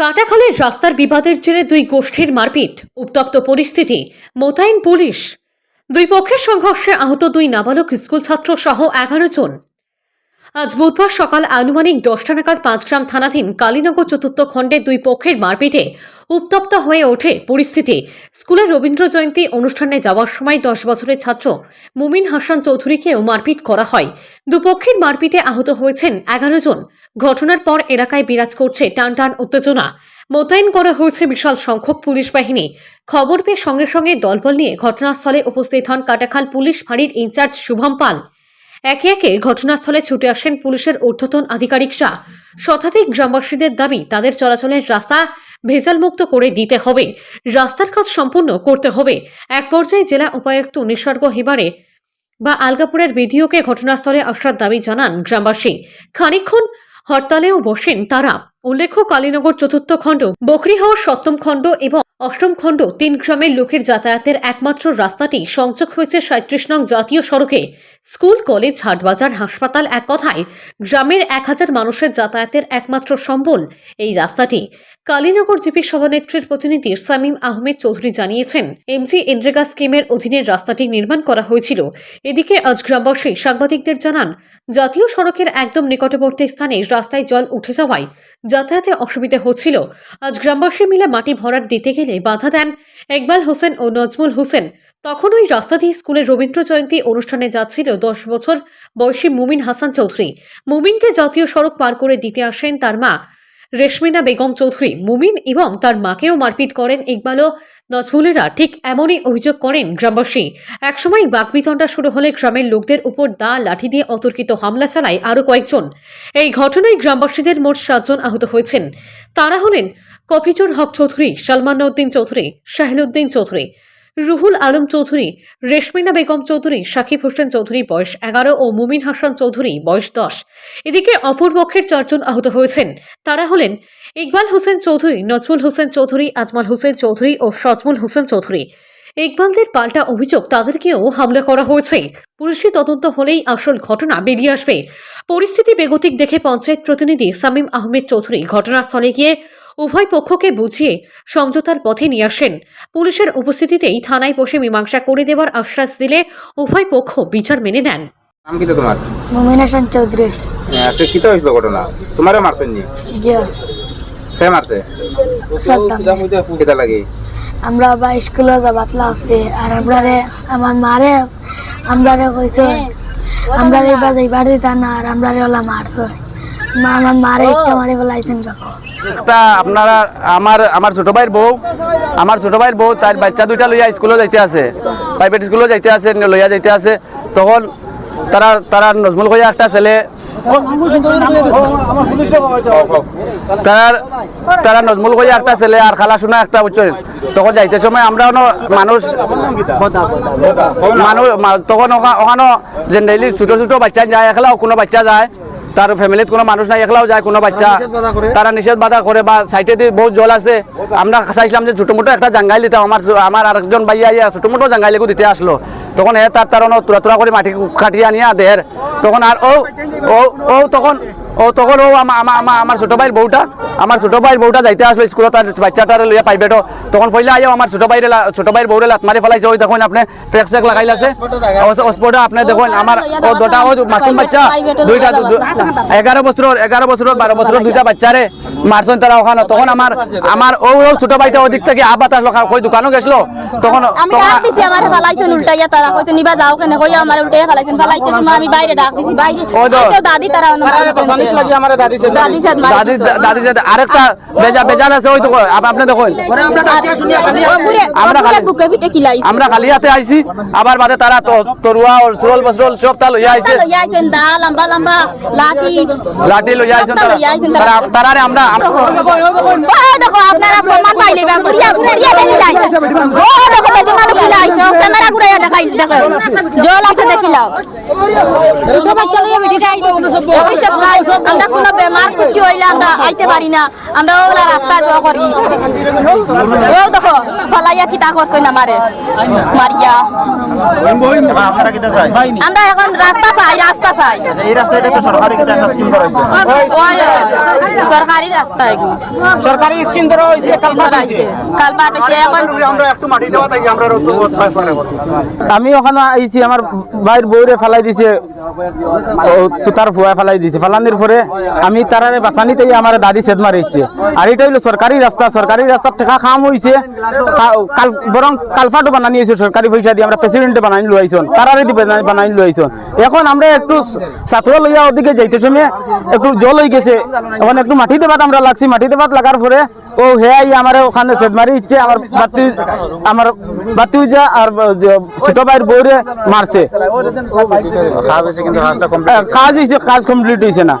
কাটাখালের রাস্তার বিবাদের জেরে দুই গোষ্ঠীর মারপিট। উত্তপ্ত পরিস্থিতি। মোতায়েন পুলিশ। দুই পক্ষের সংঘর্ষে আহত দুই নাবালক স্কুল ছাত্র সহ এগারো জন। আজ বুধবার সকাল আনুমানিক দশটা নাগাদ পাঁচগ্রাম থানাধীন কালীনগর চতুর্থ খণ্ডে দুই পক্ষের মারপিটে উত্তপ্ত হয়ে ওঠে পরিস্থিতি। স্কুলের রবীন্দ্র জয়ন্তী অনুষ্ঠানে যাওয়ার সময় দশ বছরের ছাত্র মুমিন হাসান চৌধুরীকেও মারপিট করা হয়। দুপক্ষের মারপিটে আহত হয়েছেন এগারো জন। ঘটনার পর এলাকায় বিরাজ করছে টান টান উত্তেজনা। মোতায়েন করা হয়েছে বিশাল সংখ্যক পুলিশ বাহিনী। খবর পেয়ে সঙ্গে সঙ্গে দলবল নিয়ে ঘটনাস্থলে উপস্থিত হন কাটাখাল পুলিশ ফাঁড়ির ইনচার্জ শুভম পাল। একে একে ঘটনাস্থলে ছুটে আসেন পুলিশের ঊর্ধ্বতন আধিকারিকরা। শতাধিক গ্রামবাসীদের দাবি, তাদের চলাচলের রাস্তা ভেজালমুক্ত করে দিতে হবে। রাস্তার কাজ সম্পূর্ণ করতে হবে। এক পর্যায়ে জেলা উপায়ুক্ত নিসর্গ হিবারে বা আলগাপুরের বিডিওকে ঘটনাস্থলে আসার দাবি জানান গ্রামবাসী। খানিকক্ষণ হরতালেও বসেন তারা। উল্লেখ্য, কালীনগর চতুর্থ খণ্ড বকরিহাওর সপ্তম খণ্ড এবং অষ্টম খণ্ড তিন গ্রামের লোকের যাতায়াতের একমাত্র রাস্তাটি সংযোগ হয়েছে সাঁত্রিশ নং জাতীয় সড়কে। স্কুল, কলেজ, হাটবাজার, হাসপাতাল এক কথায় গ্রামের এক হাজার মানুষের যাতায়াতের একমাত্র সম্বল এই রাস্তাটি। কালীনগর জিপি সভানেত্রীর প্রতিনিধি সামিম আহমেদ চৌধুরী জানিয়েছেন, এমজি এনরেগা স্কিমের অধীনে রাস্তাটি নির্মাণ করা হয়েছিল। এদিকে আজ গ্রামবাসী সাংবাদিকদের জানান, জাতীয় সড়কের একদম নিকটবর্তী স্থানে রাস্তায় জল উঠে যাওয়ায় যাতায়াতে অসুবিধা হচ্ছিল। আজ গ্রামবাসী মিলে মাটি ভরাট দিতে গেলে বাধা দেন একবাল হোসেন ও নজমুল হোসেন। তখন ওই রাস্তা দিয়ে স্কুলের রবীন্দ্র জয়ন্তী অনুষ্ঠানে যাচ্ছিল দশ বছর বয়সী মুমিন হাসান চৌধুরী। মুমিনকে জাতীয় সড়ক পার করে দিতে আসেন তার মা রেশমিনা বেগম চৌধুরী। মুমিন এবং তার মাকেও মারপিট করেন ইকবাল ও নজরুলেরা। ঠিক এমনই অভিযোগ করেন গ্রামবাসী। একসময় বাকবিতণ্ডা শুরু হলে গ্রামের লোকদের উপর দা লাঠি দিয়ে অতর্কিত হামলা চালায় আরও কয়েকজন। এই ঘটনায় গ্রামবাসীদের মোট সাতজন আহত হয়েছেন। তারা হলেন কফিজুর হক চৌধুরী, সালমান উদ্দিন চৌধুরী শাহিলউদ্দিন চৌধুরী। রুহুল আলম চৌধুরী, রেশমিনা বেগম চৌধুরী, সাকিব হোসেন চৌধুরী বয়স এগারো ও মুমিন হাসান চৌধুরী বয়স দশ। এদিকে অপর পক্ষের চারজন আহত হয়েছেন। তারা হলেন ইকবাল হোসেন চৌধুরী নজমুল হোসেন চৌধুরী, আজমাল হোসেন চৌধুরী ও সজমুল হোসেন চৌধুরী। ইকবালদের পাল্টা অভিযোগ তাদেরকেও হামলা করা হয়েছে। পুলিশি তদন্ত হলেই আসল ঘটনা বেরিয়ে আসবে। পরিস্থিতি বেগতিক দেখে পঞ্চায়েত প্রতিনিধি সামিম আহমেদ চৌধুরী ঘটনাস্থলে গিয়ে উভয় পক্ষকে বুঝিয়ে সমঝোতার পথে নিয়ে আসেন। পুলিশের উপস্থিতিতেই থানায় বসে মীমাংসা করে দেওয়ার আশ্বাস দিলে উভয় পক্ষ বিচার মেনে নেন। নাম কি তো তোমার? মুমিন হাসান চৌধুরী। হ্যাঁ, আজকে কি তো হয়েছিল ঘটনা? তোমারও মারছেন নি যে কে মারছে? কেটা লাগে? আমরা বা স্কুলে যাবাত লাগছে। আর আমরা আমার মারে আমরা কইছে আমরা এবার যাইবার দিতা না আর আমরা ওলা মারছে। মা আমার মারে একটা মারি ফেলাইছেন দেখো। আপনারা আমার আমার ছোট ভাইয়ের বউ আমার ছোট ভাইয়ের বউ তার বাচ্চা দুইটা লইয়া স্কুলে যাইতে আছে। প্রাইভেট স্কুলে যাইতে আছে লইয়া যাইতে আছে। তখন তারা তারা নজমুল কইয়া একটা ছেলে তার তারা নজমুল কইয়া একটা ছেলে আর খালা শোনা একটা বুঝছেন তখন যাইতে সময় আমরা মানুষ মানুষ তখন ওখা- ওখানো জেনারেলি ছোট ছোট বাচ্চা যায় একলাও কোনো বাচ্চা যায়। তার ফ্যামিলিত কোনো মানুষ নাই একলাও যায় কোনো বাচ্চা তারা নিষেধ বাধা করে। বা সাইডে দিয়ে বহুত জল আছে। আমরা চাইছিলাম যে ছোটো মোটো একটা জাঙ্গাই দিতাম আমার আমার আরেকজন ভাইয়া ইয়া ছোট মোটো জাঙ্গাই লেগু দিতে আসলো। তখন এ তার তার তুরা তুরা করে মাটি কাটিয়ে আনিয়া দেহের। তখন আর ও ও তখন ও তখন ও আমা- আমা- আমা- আমার ছোট ভাইয়ের বউটা আমার ছোট ভাইয়ের বউটা যাইতে আসলো স্কুলে তার বাচ্চাটার লইয়া প্রাইভেটও তখন পইলে আইও আমার ছোট ভাইয়ের ছোট ভাইয়ের বউরে লাত মারি ফেলাইছে। ওই দেখুন আপনি ফ্রেক চেক লাগাইলাছে। হসপিটালে আপনি দেখুন আমার ও দুটা ও মাসুম বাচ্চা দুইটা এগারো বছর এগারো বছর বারো বছর দুইটা বাচ্চারে মারছেন তারা ওখানে। তখন আমার আমার ও ও ছোট ভাইটা ওদিক থেকে আবাত আসলো কই দোকানও গেছিল। তখন আমি ডাক দিছি আমার ফালাইছেন উল্টাইয়া তারা। কইছে নিবা যাও কেন কইয়া আমার উল্টাইয়া ফালাইছেন ফালাইতে আমি বাইরে ডাক দিছি বাইরে। ওই তো। দাদি তারা অন্য দাদি মারি দাদি দাদি সাথে আরেকটা বেজা বেজাল আছে ওই তো আপনি দেখুন। আমরা আমরা খালি- আমরা খালি হাতে আইছি আবার বাদে তারা তরুয়া ওর সুরল বসরল সব তা লইয়া আইছে। লম্বা লম্বা লাঠি। লাঠি লইয়া আইছেন তারা। তারা। তারারে আমরা দেখো আপনারা প্রমাণ পাইলে বা গুড়িয়া গুড়িয়া দেখিলাই ও দেখো বেজন তো ক্যামেরা গুড়িয়া দেখাই দেখো। জল আছে দেখিলাও ছোট বাচ্চা লইয়া বেটিটা আইছে। আমরা কোনো বেমার কিছু হইলে আমরা আইতে পারি না। আমরা ওগুলা রাস্তা যাওয়া করি। এও দেখো ফালাইয়া কিতা করছেন আমারে মারিয়া। আমরা এখন রাস্তা চাই রাস্তা চাই। এই রাস্তাটা তো সরকারি একটা স্কিম করা সরকারি রাস্তা এগুলো সরকারি স্কিম কালপাট কালপাট এখন আমরা একটু মাটি দেওয়া তাই আমরা আমি ওখানে আইছি আমার ভাইয়ের বউরে ফেলাই দিছে ও তুতার ফুয়া ফেলাই দিছে। ফেলানির পরে আমি তারারে বাসানিতেই আমার দাদি সেদ মারিচ্ছে। আর এটা হইল সরকারি রাস্তা। সরকারি রাস্তার টেকা খাম হয়েছে বরং কালফাটো বানানি হয়েছে সরকারি পয়সা দিয়ে। আমরা প্রেসিডেন্টে বানাই লইছন তারারে দি বানাই- লইছন এখন আমরা একটু ছাত্র লইয়া ওদিকে যাইতে সময় একটু জল হয়ে গেছে। এখন একটু মাটি দেবাত আমরা লাগছি। মাটি ভাত লাগার পরে ও হেয়াই আমার ওখানে সেদ মারি ইচ্ছে আমার বাতি আমার বাতিউজা আর ছোট ভাইয়ের বউরে মারছে। কাজ হয়েছে কাজ কমপ্লিট হয়েছে না।